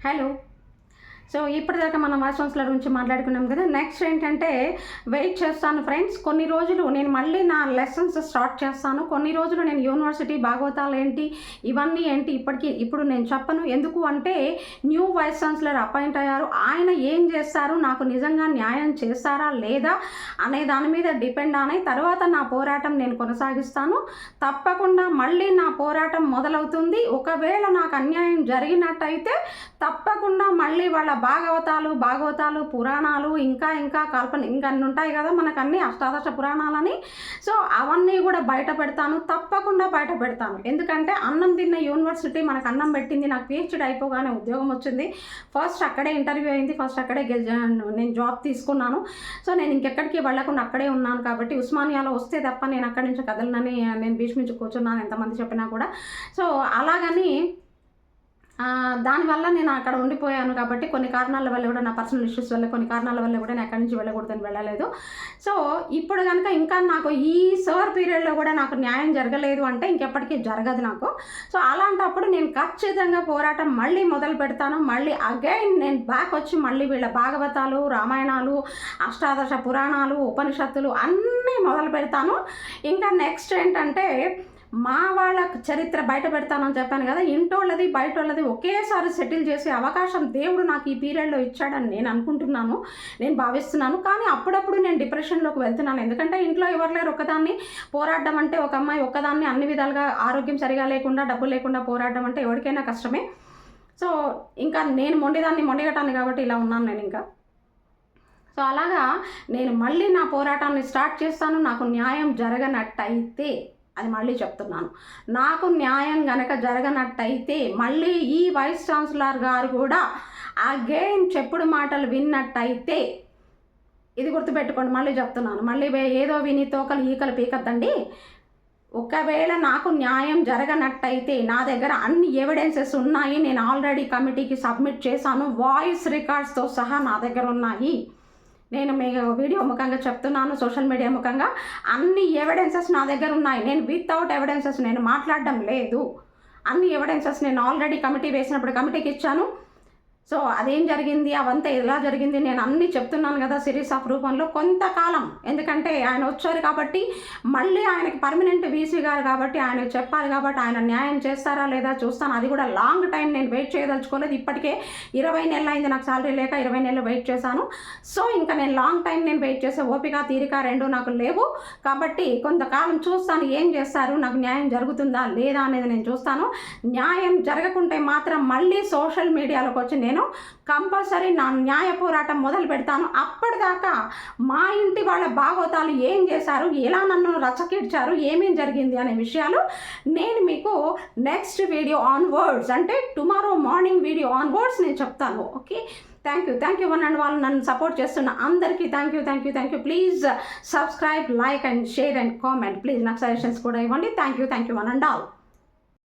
Hello so ఇప్పటిదాకా మనం voice councillor గురించి మాట్లాడుకున్నాం కదా. నెక్స్ట్ ఏంటంటే వెయిట్ చేస్తాను ఫ్రెండ్స్ కొన్ని రోజులు నేను మళ్ళీ నా లెసన్స్ స్టార్ట్ చేస్తాను. కొన్ని రోజులు నేను యూనివర్సిటీ భాగవతాలు ఏంటి ఇవన్నీ ఏంటి ఇప్పటికీ ఇప్పుడు నేను చెప్పను. ఎందుకు అంటే న్యూ వైస్ ఛాన్సలర్ అపాయింట్ అయ్యారు. ఆయన ఏం చేస్తారు నాకు నిజంగా న్యాయం చేస్తారా లేదా అనే దాని మీద డిపెండ్ అనే తర్వాత నా పోరాటం నేను కొనసాగిస్తాను. తప్పకుండా మళ్ళీ నా పోరాటం మొదలవుతుంది. ఒకవేళ నాకు అన్యాయం జరిగినట్టయితే తప్పకుండా మళ్ళీ వాళ్ళ భాగవతాలు భాగవతాలు పురాణాలు ఇంకా ఇంకా కల్పన ఇంకా అన్ని ఉంటాయి కదా మనకు అన్ని అష్టాదశ పురాణాలని. సో అవన్నీ కూడా బయట పెడతాను తప్పకుండా బయట పెడతాను. ఎందుకంటే అన్నం తిన్న యూనివర్సిటీ మనకు అన్నం పెట్టింది నాకు పిహెచ్డి అయిపోగానే ఉద్యోగం వచ్చింది. ఫస్ట్ అక్కడే ఇంటర్వ్యూ అయింది ఫస్ట్ అక్కడే గెల్ నేను జాబ్ తీసుకున్నాను. సో నేను ఇంకెక్కడికి వెళ్ళకుండా అక్కడే ఉన్నాను కాబట్టి ఉస్మానియాలో వస్తే తప్ప నేను అక్కడి నుంచి కదలనని నేను భీష్మించి కూర్చున్నాను ఎంతమంది చెప్పినా కూడా. సో అలాగని దానివల్ల నేను అక్కడ ఉండిపోయాను కాబట్టి కొన్ని కారణాల వల్ల కూడా నా పర్సనల్ ఇష్యూస్ వల్ల కొన్ని కారణాల వల్ల కూడా నేను అక్కడి నుంచి వెళ్ళకూడదని వెళ్ళలేదు. సో ఇప్పుడు కనుక ఇంకా నాకు ఈ సర్ పీరియడ్లో కూడా నాకు న్యాయం జరగలేదు అంటే ఇంకెప్పటికీ జరగదు నాకు. సో అలాంటప్పుడు నేను ఖచ్చితంగా పోరాటం మళ్ళీ మొదలు పెడతాను. మళ్ళీ అగైన్ నేను బ్యాక్ వచ్చి మళ్ళీ వీళ్ళ భాగవతాలు రామాయణాలు అష్టాదశ పురాణాలు ఉపనిషత్తులు అన్నీ మొదలు పెడతాను. ఇంకా నెక్స్ట్ ఏంటంటే మా వాళ్ళ చరిత్ర బయట పెడతానని చెప్పాను కదా ఇంటోళ్ళది బయటోళ్ళది ఒకేసారి సెటిల్ చేసే అవకాశం దేవుడు నాకు ఈ పీరియడ్లో ఇచ్చాడని నేను అనుకుంటున్నాను నేను భావిస్తున్నాను. కానీ అప్పుడప్పుడు నేను డిప్రెషన్లోకి వెళ్తున్నాను. ఎందుకంటే ఇంట్లో ఎవరు లేరు ఒకదాన్ని పోరాడడం అంటే ఒక అమ్మాయి ఒక్కదాన్ని అన్ని విధాలుగా ఆరోగ్యం సరిగా లేకుండా డబ్బు లేకుండా పోరాడడం అంటే ఎవరికైనా కష్టమే. సో ఇంకా నేను మొండిదాన్ని మొండిగటాన్ని కాబట్టి ఇలా ఉన్నాను నేను ఇంకా. సో అలాగా నేను మళ్ళీ నా పోరాటాన్ని స్టార్ట్ చేస్తాను నాకు న్యాయం జరగనట్టయితే. అది మళ్ళీ చెప్తున్నాను. నాకు న్యాయం గనక జరగనట్టయితే మళ్ళీ ఈ వైస్ ఛాన్సలర్ గారు కూడా అగైన్ చెప్పుడు మాటలు విన్నట్టయితే ఇది గుర్తుపెట్టుకోండి మళ్ళీ చెప్తున్నాను. మళ్ళీ ఏదో విని తోకలు ఈకలు పీకద్దండి. ఒకవేళ నాకు న్యాయం జరగనట్టయితే నా దగ్గర అన్ని ఎవిడెన్సెస్ ఉన్నాయి. నేను ఆల్రెడీ కమిటీకి సబ్మిట్ చేశాను. వాయిస్ రికార్డ్స్తో సహా నా దగ్గర ఉన్నాయి. నేను మీ వీడియో ముఖంగా చెప్తున్నాను సోషల్ మీడియా ముఖంగా. అన్ని ఎవిడెన్సెస్ నా దగ్గర ఉన్నాయి. నేను వితౌట్ ఎవిడెన్సెస్ నేను మాట్లాడడం లేదు. అన్ని ఎవిడెన్సెస్ నేను ఆల్రెడీ కమిటీ వేసినప్పుడు కమిటీకి ఇచ్చాను. సో అదేం జరిగింది? అవంతా ఎలా జరిగింది? నేను అన్నీ చెప్తున్నాను కదా సిరీస్ ఆఫ్ రూపంలో కొంతకాలం. ఎందుకంటే ఆయన వచ్చారు కాబట్టి మళ్ళీ ఆయనకి పర్మనెంట్ వీసీ గారు కాబట్టి ఆయన చెప్పాలి కాబట్టి ఆయన న్యాయం చేస్తారా లేదా చూస్తాను. అది కూడా లాంగ్ టైం నేను వెయిట్ చేయదలుచుకోలేదు. ఇప్పటికే ఇరవై నెలలు అయింది నాకు సాలరీ లేక ఇరవై నెలలు వెయిట్ చేశాను. సో ఇంకా నేను లాంగ్ టైం నేను వెయిట్ చేసే ఓపిక తీరిక రెండు నాకు లేవు. కాబట్టి కొంతకాలం చూస్తాను ఏం చేస్తారు? నాకు న్యాయం జరుగుతుందా లేదా అనేది నేను చూస్తాను. న్యాయం జరగకుంటే మాత్రం మళ్ళీ సోషల్ మీడియాలోకి వచ్చి నేను కంపల్సరీ నా న్యాయ పోరాటం మొదలు పెడతాను. అప్పటిదాకా మా ఇంటి వాళ్ళ భాగవతాలు ఏం చేశారు? ఎలా నన్ను రచకిడ్చారు ఏమేం జరిగింది అనే విషయాలు నేను మీకు నెక్స్ట్ వీడియో ఆన్ వర్డ్స్ అంటే tomorrow morning video on words నేను చెప్తాను. Okay thank you thank you one and వాళ్ళు నన్ను సపోర్ట్ చేస్తున్న అందరికీ thank you thank you thank you please subscribe like and share and comment please నాకు suggestions కూడా ఇవ్వండి. Thank you thank you one and all